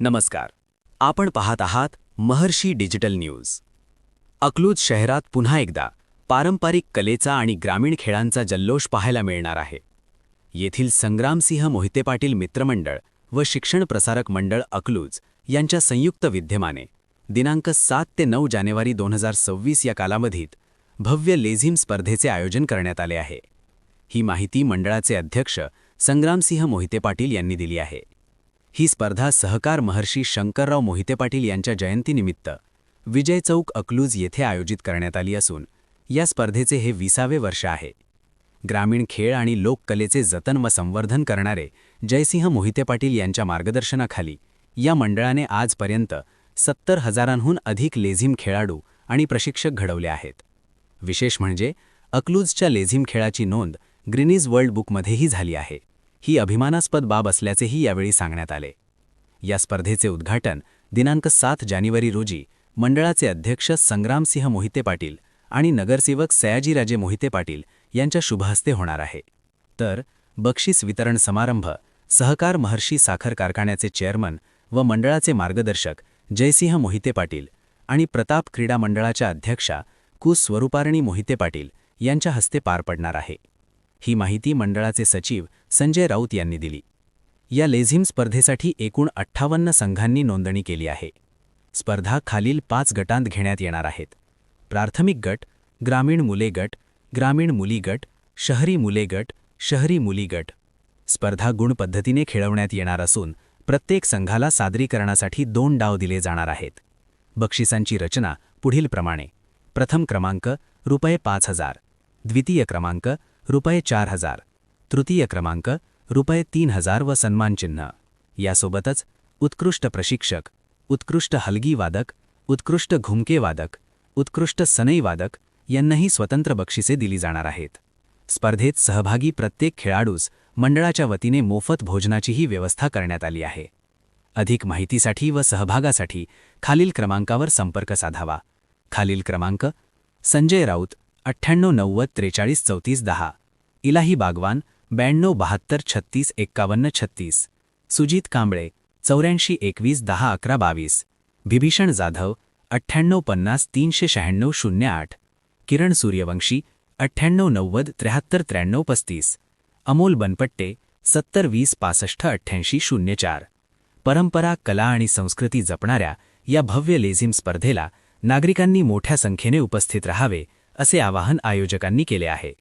नमस्कार. आपण पाहत आहात महर्षी डिजिटल न्यूज. अकलूज शहरात पुन्हा एकदा पारंपरिक कलेचा आणि ग्रामीण खेळांचा जल्लोष पाहायला मिळणार आहे. येथील संग्रामसिंह मोहिते पाटील मित्रमंडळ व शिक्षण प्रसारक मंडळ अकलूज यांच्या संयुक्त विद्यमाने दिनांक सात ते नऊ जानेवारी दोन हजार सव्वीस या कालावधीत भव्य लेझिम स्पर्धेचे आयोजन करण्यात आले आहे. ही माहिती मंडळाचे अध्यक्ष संग्रामसिंह मोहिते पाटील यांनी दिली आहे. ही स्पर्धा सहकार महर्षी शंकरराव मोहिते पाटील यांच्या जयंतीनिमित्त विजय चौक अकलूज येथे आयोजित करण्यात आली असून या स्पर्धेचे हे विसावे वर्ष आहे. ग्रामीण खेळ आणि लोककलेचे जतन व संवर्धन करणारे जयसिंह मोहिते पाटील यांच्या मार्गदर्शनाखाली या मंडळाने आजपर्यंत सत्तर हजारांहून अधिक लेझिम खेळाडू आणि प्रशिक्षक घडवले आहेत. विशेष म्हणजे अक्लूजच्या लेझिम खेळाची नोंद ग्रिनीज वर्ल्ड बुकमध्येही झाली आहे. ही अभिमानास्पद बाब असल्याचेही यावेळी सांगण्यात आले. या स्पर्धेचे उद्घाटन दिनांक सात जानेवारी रोजी मंडळाचे अध्यक्ष संग्रामसिंह मोहिते पाटील आणि नगरसेवक सयाजीराजे मोहिते पाटील यांच्या शुभहस्ते होणार आहे. तर बक्षीस वितरण समारंभ सहकार महर्षी साखर कारखान्याचे चेअरमन व मंडळाचे मार्गदर्शक जयसिंह मोहिते पाटील आणि प्रताप क्रीडा मंडळाच्या अध्यक्षा कुस्वरूपारणी मोहिते पाटील यांच्या हस्ते पार पडणार आहे. ही माहिती मंडळाचे सचिव संजय राऊत यांनी दिली. या लेझिम स्पर्धेसाठी एकूण अठ्ठावन्न संघांनी नोंदणी केली आहे. स्पर्धा खालील पाच गटांत घेण्यात येणार आहेत. प्राथमिक गट ग्रामीण मुले गट ग्रामीण मुली गट शहरी मुले गट शहरी मुली गट. स्पर्धा गुण पद्धतीने खेळवण्यात येणार असून प्रत्येक संघाला सादरीकरणासाठी दोन डाव दिले जाणार आहेत. बक्षिसांची रचना पुढीलप्रमाणे. प्रथम क्रमांक रुपये पाच हजार. द्वितीय क्रमांक रुपये चार हजार. तृतीय क्रमांक रुपये तीन हजार व सन्मानचिन्ह यासोबतच उत्कृष्ट प्रशिक्षक उत्कृष्ट हलगी वादक उत्कृष्ट घुमके वादक उत्कृष्ट सनई वादक यांनाही स्वतंत्र बक्षिसे दिली जाणार आहेत. स्पर्धेत सहभागी प्रत्येक खेळाडूस मंडळाच्या वतीने मोफत भोजनाचीही व्यवस्था करण्यात आली आहे. अधिक माहितीसाठी व सहभागासाठी खालील क्रमांकावर संपर्क साधावा. खालील क्रमांक संजय राऊत अठ्ठ्याण्णव नव्वद त्रेचाळीस चौतीस दहा. इलाही बागवान ब्याण्णव बहात्तर छत्तीस एक्कावन्न छत्तीस. सुजित कांबळे चौऱ्याऐंशी एकवीस दहा अकरा बावीस. बिभीषण जाधव अठ्ठ्याण्णव पन्नास तीनशे शहाण्णव शून्य आठ. किरण सूर्यवंशी अठ्ठ्याण्णव नव्वद त्र्याहत्तर त्र्याण्णव पस्तीस. अमोल बनपट्टे सत्तर वीस पासष्ट अठ्ठ्याऐंशी शून्य चार. परंपरा कला आणि संस्कृती जपणाऱ्या या भव्य लेझिम स्पर्धेला नागरिकांनी मोठ्या संख्येने उपस्थित राहावे असे आवाहन आयोजकांनी केले आहे.